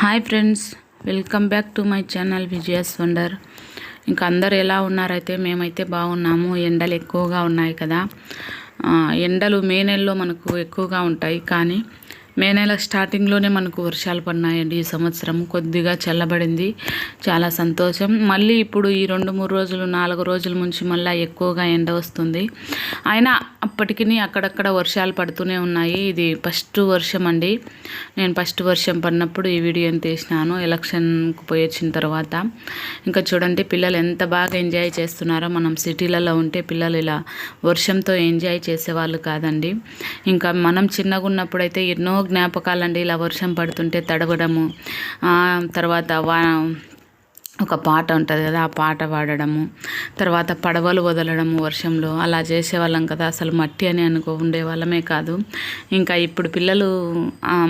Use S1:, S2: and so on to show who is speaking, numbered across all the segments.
S1: Hi friends welcome back to my channel Vijaya's wonder. ఇంకా అందరు ఎలా ఉన్నారైతే మేమైతే బాగున్నాము. ఎండలు ఎక్కువగా ఉన్నాయి కదా. ఎండలు మే నెలలో మనకు ఎక్కువగా ఉంటాయి. కానీ మే నెల స్టార్టింగ్లోనే మనకు వర్షాలు పడినాయండి ఈ సంవత్సరం. కొద్దిగా చల్లబడింది. చాలా సంతోషం. మళ్ళీ ఇప్పుడు ఈ రెండు మూడు రోజులు నాలుగు రోజుల నుంచి మళ్ళీ ఎక్కువగా ఎండ వస్తుంది. అయినా అప్పటికి అక్కడక్కడ వర్షాలు పడుతూనే ఉన్నాయి. ఇది ఫస్ట్ వర్షం అండి. నేను ఫస్ట్ వర్షం పడినప్పుడు ఈ వీడియోని తీసినాను. ఎలక్షన్కి పోయి వచ్చిన తర్వాత. ఇంకా చూడండి పిల్లలు ఎంత బాగా ఎంజాయ్ చేస్తున్నారో. మనం సిటీలలో ఉంటే పిల్లలు ఇలా వర్షంతో ఎంజాయ్ చేసేవాళ్ళు కాదండి. ఇంకా మనం చిన్నగా ఉన్నప్పుడైతే ఎన్నో జ్ఞాపకాలండి ఇలా వర్షం పడుతుంటే తడవడము. తర్వాత వా ఒక పాట ఉంటుంది కదా ఆ పాట పాడడము. తర్వాత పడవలు వదలడము వర్షంలో అలా చేసేవాళ్ళం కదా అసలు మట్టి అని అనుకో ఉండేవాళ్ళమే కాదు. ఇంకా ఇప్పుడు పిల్లలు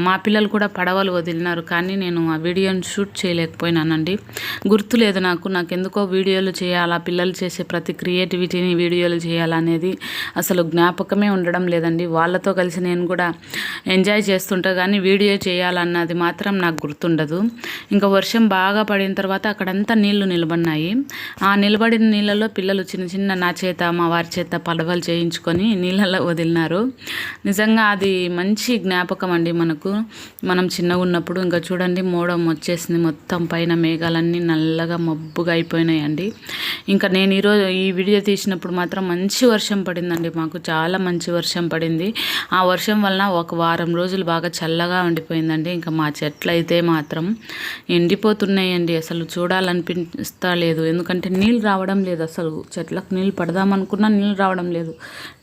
S1: మా పిల్లలు కూడా పడవలు వదిలినారు కానీ నేను ఆ వీడియోని షూట్ చేయలేకపోయినానండి. గుర్తులేదు నాకు నాకు ఎందుకో వీడియోలు చేయాలా పిల్లలు చేసే ప్రతి క్రియేటివిటీని వీడియోలు చేయాలనేది అసలు జ్ఞాపకమే ఉండడం లేదండి. వాళ్ళతో కలిసి నేను కూడా ఎంజాయ్ చేస్తుంటా కానీ వీడియో చేయాలన్నది మాత్రం నాకు గుర్తుండదు. ఇంకా వర్షం బాగా పడిన తర్వాత అక్కడంతా నీళ్ళు నిలబడినాయి. ఆ నిలబడిన నీళ్ళల్లో పిల్లలు చిన్న చిన్న నా చేత మా వారి చేత పడవలు చేయించుకొని నీళ్ళలో వదిలినారు. నిజంగా అది మంచి జ్ఞాపకం అండి మనకు. మనం చిన్నగా ఉన్నప్పుడు ఇంకా చూడండి మోడం వచ్చేసింది మొత్తం పైన మేఘాలన్నీ నల్లగా మబ్బుగా అయిపోయినాయండి. ఇంకా నేను ఈరోజు ఈ వీడియో తీసినప్పుడు మాత్రం మంచి వర్షం పడిందండి మాకు. చాలా మంచి వర్షం పడింది. ఆ వర్షం వలన ఒక వారం రోజులు బాగా చల్లగా ఉండిపోయిందండి. ఇంకా మా చెట్లు అయితే మాత్రం ఎండిపోతున్నాయండి. అసలు చూడాలనిపిస్తా లేదు. ఎందుకంటే నీళ్ళు రావడం లేదు అసలు చెట్లకు నీళ్ళు పడదామనుకున్నా నీళ్ళు రావడం లేదు.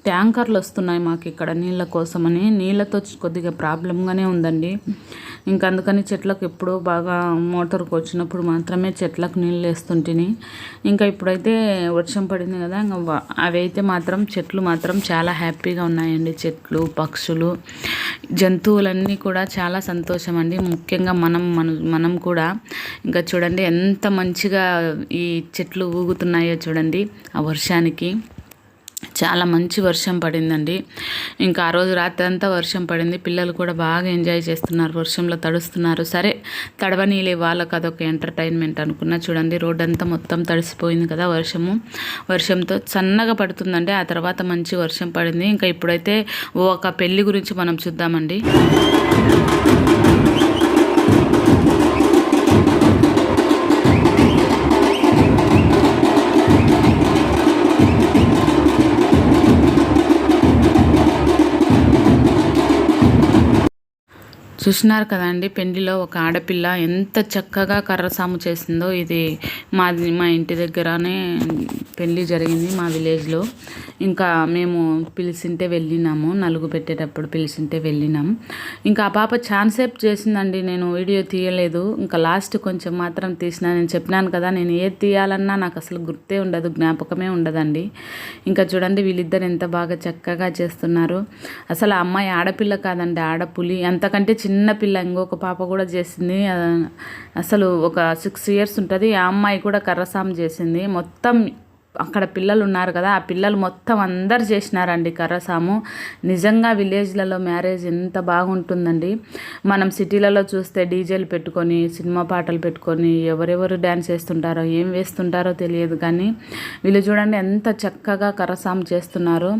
S1: ట్యాంకర్లు వస్తున్నాయి మాకు ఇక్కడ నీళ్ళ కోసమని. నీళ్ళతో కొద్దిగా ప్రాబ్లంగానే ఉందండి. ఇంకా అందుకని చెట్లకు ఎప్పుడూ బాగా మోటార్కి వచ్చినప్పుడు మాత్రమే చెట్లకు నీళ్ళు వేస్తుంటిని. ఇంకా ఇప్పుడైతే వర్షం పడింది కదా ఇంకా అవైతే అవి అయితే మాత్రం చెట్లు మాత్రం చాలా హ్యాపీగా ఉన్నాయండి. చెట్లు పక్షులు జంతువులన్నీ కూడా చాలా సంతోషం అండి ముఖ్యంగా మనం మన మనం కూడా. ఇంకా చూడండి ఎంత మంచిగా ఈ చెట్లు ఊగుతున్నాయో చూడండి ఆ వర్షానికి. చాలా మంచి వర్షం పడిందండి. ఇంకా ఆ రోజు రాత్రి అంతా వర్షం పడింది. పిల్లలు కూడా బాగా ఎంజాయ్ చేస్తున్నారు. వర్షంలో తడుస్తున్నారు. సరే తడవనీలే వాళ్ళకి అదొక ఎంటర్టైన్మెంట్ అనుకున్నా. చూడండి రోడ్ అంతా మొత్తం తడిసిపోయింది కదా వర్షము. వర్షంతో సన్నగా పడుతుందండి. ఆ తర్వాత మంచి వర్షం పడింది. ఇంకా ఇప్పుడైతే ఒక పెళ్ళి గురించి మనం చూద్దామండి. చూసినారు కదండి పెళ్ళిలో ఒక ఆడపిల్ల ఎంత చక్కగా కర్రసాము చేసిందో ఇది మాది మా ఇంటి దగ్గరనే పెళ్ళి జరిగింది మా విలేజ్లో. ఇంకా మేము పిలిచింటే వెళ్ళినాము నలుగు పెట్టేటప్పుడు పిలిచింటే వెళ్ళినాం. ఇంకా ఆ పాప ఛాన్సేప్ చేసిందండి నేను వీడియో తీయలేదు. ఇంకా లాస్ట్ కొంచెం మాత్రం తీసిన నేను చెప్పినాను కదా నేను ఏది తీయాలన్నా నాకు అసలు గుర్తే ఉండదు జ్ఞాపకమే ఉండదండి. ఇంకా చూడండి వీళ్ళిద్దరు ఎంత బాగా చక్కగా చేస్తున్నారు. అసలు ఆ అమ్మాయి ఆడపిల్ల కాదండి ఆడపులి. అంతకంటే చిన్న పిల్ల ఇంకొక పాప కూడా చేసింది. అసలు ఒక సిక్స్ ఇయర్స్ ఉంటుంది. ఆ అమ్మాయి కూడా కర్రసాము చేసింది. మొత్తం అక్కడ పిల్లలు ఉన్నారు కదా ఆ పిల్లలు మొత్తం అందరు చేసినారండి కర్రసాము. నిజంగా విలేజ్లలో మ్యారేజ్ ఎంత బాగుంటుందండి. మనం సిటీలలో చూస్తే డీజేలు పెట్టుకొని సినిమా పాటలు పెట్టుకొని ఎవరెవరు డ్యాన్స్ వేస్తుంటారో ఏం వేస్తుంటారో తెలియదు కానీ వీళ్ళు చూడండి ఎంత చక్కగా కర్రసాము చేస్తున్నారు.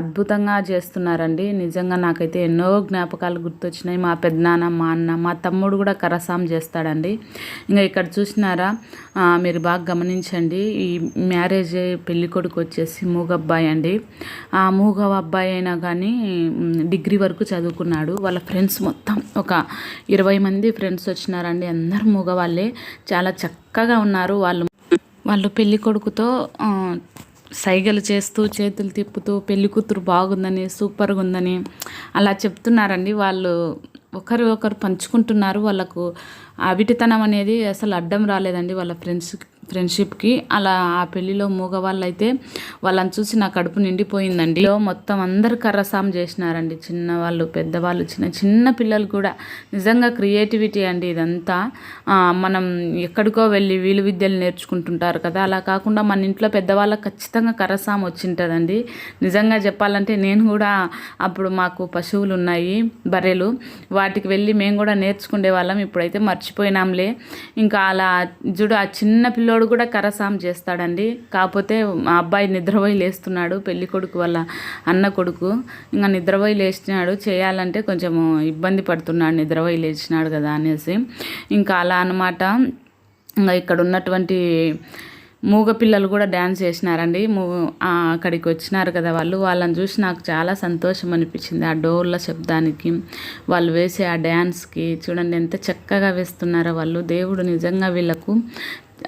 S1: అద్భుతంగా చేస్తున్నారండి. నిజంగా నాకైతే ఎన్నో జ్ఞాపకాలు గుర్తొచ్చినాయి. మా పెద్దనాన్న మా అన్న మా తమ్ముడు కూడా కరసాం చేస్తాడండి. ఇంకా ఇక్కడ చూసినారా? మీరు బాగా గమనించండి. ఈ మ్యారేజ్ పెళ్ళి కొడుకు వచ్చేసి మూగ అబ్బాయి అండి. ఆ మూగ అబ్బాయి అయినా కానీ డిగ్రీ వరకు చదువుకున్నాడు. వాళ్ళ ఫ్రెండ్స్ మొత్తం ఒక ఇరవై మంది ఫ్రెండ్స్ వచ్చినారండి. అందరు మూగవాళ్ళే చాలా చక్కగా ఉన్నారు. వాళ్ళు వాళ్ళు పెళ్ళి కొడుకుతో సైగలు చేస్తూ చేతులు తిప్పుతూ పెళ్ళి కూతురు బాగుందని సూపర్గా ఉందని అలా చెప్తున్నారండి. వాళ్ళు ఒకరు ఒకరు పంచుకుంటున్నారు. వాళ్ళకు అవిటితనం అనేది అసలు అడ్డం రాలేదండి. వాళ్ళ ఫ్రెండ్స్ ఫ్రెండ్షిప్కి అలా ఆ పెళ్ళిలో మూగవాళ్ళు అయితే వాళ్ళని చూసి నా కడుపు నిండిపోయిందండి. లో మొత్తం అందరు కర్రసాం చేసినారండి. చిన్నవాళ్ళు పెద్దవాళ్ళు చిన్న చిన్న పిల్లలు కూడా. నిజంగా క్రియేటివిటీ అండి ఇదంతా. మనం ఎక్కడికో వెళ్ళి వీలు విద్యలు నేర్చుకుంటుంటారు కదా. అలా కాకుండా మన ఇంట్లో పెద్దవాళ్ళకి ఖచ్చితంగా కర్రసాం వచ్చింటుందండి. నిజంగా చెప్పాలంటే నేను కూడా అప్పుడు మాకు పశువులు ఉన్నాయి బర్రెలు. వాటికి వెళ్ళి మేము కూడా నేర్చుకునే వాళ్ళం. ఇప్పుడైతే మర్చిపోయినాంలే. ఇంకా అలా చూడు ఆ చిన్న పిల్లోడు కూడా కరసాం చేస్తాడండి. కాకపోతే మా అబ్బాయి నిద్రపోయి లేస్తున్నాడు. పెళ్ళికొడుకు వాళ్ళ అన్న కొడుకు. ఇంకా నిద్రపోయి లేచినాడు. చేయాలంటే కొంచెం ఇబ్బంది పడుతున్నాడు. నిద్రపోయి లేచినాడు కదా అనేసి. ఇంకా అలా అన్నమాట. ఇంకా ఇక్కడ ఉన్నటువంటి మూగ పిల్లలు కూడా డ్యాన్స్ చేసినారండి. మూ అక్కడికి వచ్చినారు కదా వాళ్ళు. వాళ్ళని చూసి నాకు చాలా సంతోషం అనిపించింది ఆ డోర్ల శబ్దానికి. వాళ్ళు వేసే ఆ డ్యాన్స్కి చూడండి ఎంత చక్కగా వేస్తున్నారో వాళ్ళు. దేవుడు నిజంగా వీళ్ళకు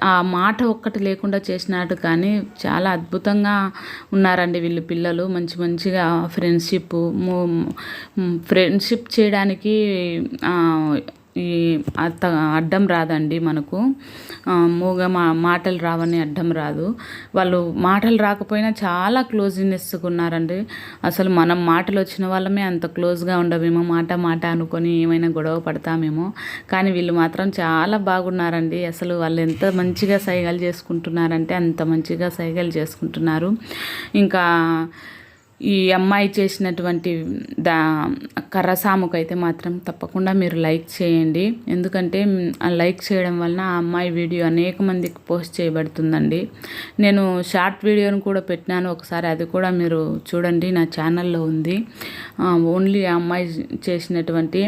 S1: ఆ మాట ఒక్కటి లేకుండా చేసినాడు కానీ చాలా అద్భుతంగా ఉన్నారండి వీళ్ళు పిల్లలు. మంచి మంచిగా ఫ్రెండ్షిప్ ఫ్రెండ్షిప్ చేయడానికి ఈ అత్త అడ్డం రాదండి మనకు. మూగ మా మాటలు రావని అడ్డం రాదు. వాళ్ళు మాటలు రాకపోయినా చాలా క్లోజ్నెస్గా ఉన్నారండి అసలు మనం మాటలు వచ్చిన వాళ్ళమే అంత క్లోజ్గా ఉండమేమో మాట మాట అనుకొని ఏమైనా గొడవ పడతామేమో. కానీ వీళ్ళు మాత్రం చాలా బాగున్నారండి. అసలు వాళ్ళు ఎంత మంచిగా సైగలు చేసుకుంటున్నారంటే అంత మంచిగా సైగలు చేసుకుంటున్నారు. ఇంకా ఈ అమ్మాయి చేసినటువంటి దా కర్రసాముకైతే మాత్రం తప్పకుండా మీరు లైక్ చేయండి. ఎందుకంటే ఆ లైక్ చేయడం వలన ఆ అమ్మాయి వీడియో అనేక మందికి పోస్ట్ చేయబడుతుందండి. నేను షార్ట్ వీడియోను కూడా పెట్టినాను. ఒకసారి అది కూడా మీరు చూడండి. నా ఛానల్లో ఉంది. ఓన్లీ ఆ అమ్మాయి చేసినటువంటి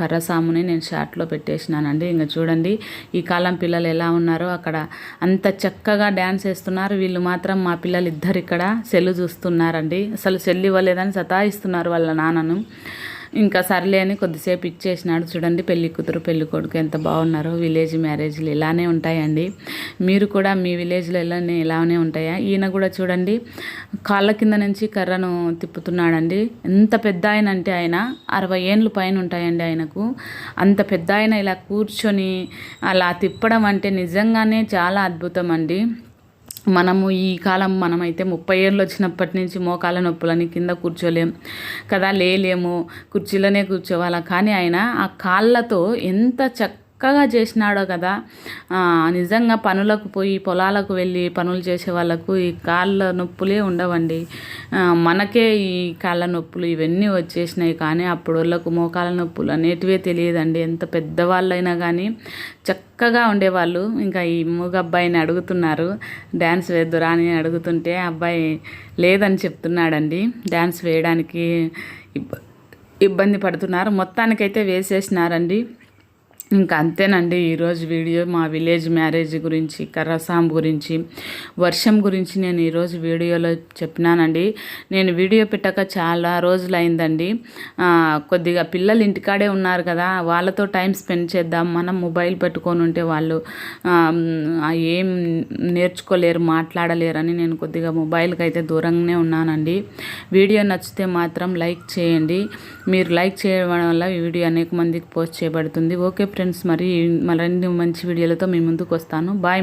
S1: కర్రసాముని నేను షార్ట్లో పెట్టేసినానండి. ఇంకా చూడండి ఈ కాలం పిల్లలు ఎలా ఉన్నారో అక్కడ అంత చక్కగా డ్యాన్స్ వేస్తున్నారు. వీళ్ళు మాత్రం మా పిల్లలు ఇద్దరు ఇక్కడ సెల్లు చూస్తున్నారండి. అసలు సెల్లు ఇవ్వలేదని సతాయిస్తున్నారు వాళ్ళ నాన్నను. ఇంకా సర్లే అని కొద్దిసేపు ఇచ్చేసినాడు. చూడండి పెళ్ళి కూతురు పెళ్ళి కొడుకు ఎంత బాగున్నారో. విలేజ్ మ్యారేజ్లు ఇలానే ఉంటాయండి. మీరు కూడా మీ విలేజ్లో ఇలానే ఇలానే ఉంటాయా? ఈయన కూడా చూడండి కాళ్ళ కింద నుంచి కర్రను తిప్పుతున్నాడండి. ఎంత పెద్ద ఆయన అంటే ఆయన అరవై ఏండ్లు పైన ఉంటాయండి ఆయనకు. అంత పెద్ద ఆయన ఇలా కూర్చొని అలా తిప్పడం అంటే నిజంగానే చాలా అద్భుతం అండి. మనము ఈ కాలం మనమైతే ముప్పై ఏళ్ళు వచ్చినప్పటి నుంచి మోకాల నొప్పులని కింద కూర్చోలేం కదా లేలేము కుర్చీలోనే కూర్చోవాలా? కానీ ఆయన ఆ కాళ్ళతో ఎంత చక్క చక్కగా చేసినాడో కదా. నిజంగా పనులకు పోయి పొలాలకు వెళ్ళి పనులు చేసే వాళ్ళకు ఈ కాళ్ళ నొప్పులే ఉండవండి. మనకే ఈ కాళ్ళ నొప్పులు ఇవన్నీ వచ్చేసినాయి. కానీ అప్పుడు వాళ్ళకు మోకాళ్ళ నొప్పులు అనేటివే తెలియదండి. ఎంత పెద్దవాళ్ళైనా కానీ చక్కగా ఉండేవాళ్ళు. ఇంకా ఈ మూగ అబ్బాయిని అడుగుతున్నారు. డ్యాన్స్ వేద్దురా అని అడుగుతుంటే అబ్బాయి లేదని చెప్తున్నాడండి. డ్యాన్స్ వేయడానికి ఇబ్బ ఇబ్బంది పడుతున్నారు. మొత్తానికైతే వేసేసినారండి. ఇంకా అంతేనండి ఈరోజు వీడియో మా విలేజ్ మ్యారేజ్ గురించి కర్రసాం గురించి వర్షం గురించి నేను ఈరోజు వీడియోలో చెప్పినానండి. నేను వీడియో పెట్టాక చాలా రోజులు అయిందండి కొద్దిగా పిల్లలు ఇంటికాడే ఉన్నారు కదా వాళ్ళతో టైం స్పెండ్ చేద్దాం మనం మొబైల్ పెట్టుకొని ఉంటే వాళ్ళు ఏం నేర్చుకోలేరు మాట్లాడలేరని నేను కొద్దిగా మొబైల్కి అయితే దూరంగానే ఉన్నానండి. వీడియో నచ్చితే మాత్రం లైక్ చేయండి. మీరు లైక్ చేయడం వల్ల ఈ వీడియో అనేక మందికి పోస్ట్ చేయబడుతుంది. ఓకే ఫ్రెండ్స్ మరి మరిన్ని మంచి వీడియోలతో మీ ముందుకు వస్తాను. బాయ్